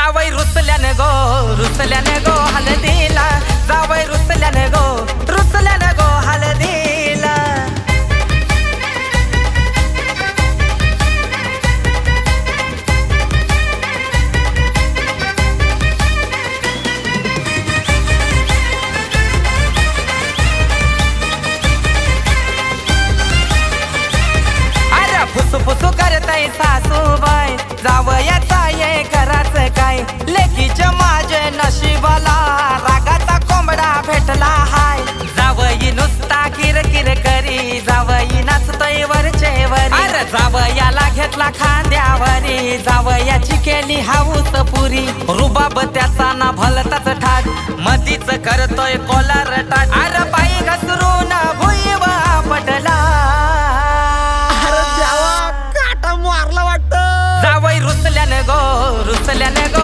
जावई रुसल्याने गो रुसल्याने गो हलदीला जावई रुसल्याने गो रुसल्याने गो हलदीला अरे फुसू फुसू करताय सासू लेकीच्या माझे नशिबाला रागाचा कोंबडा भेटला हाय. जावई नुसता किरकिर करी जावई नाचतोय वरचे वरी. जावयाला घेतला खांद्यावरी जावयाची केली हाऊस पुरी. रुबाब त्याचा ना भलताच ठाक मधीच करतोय कोलार टाक अरे बाई घसरून भुईवा पडला काटा मारला वाटत. जावई रुसल्याने गो रुसल्याने गो.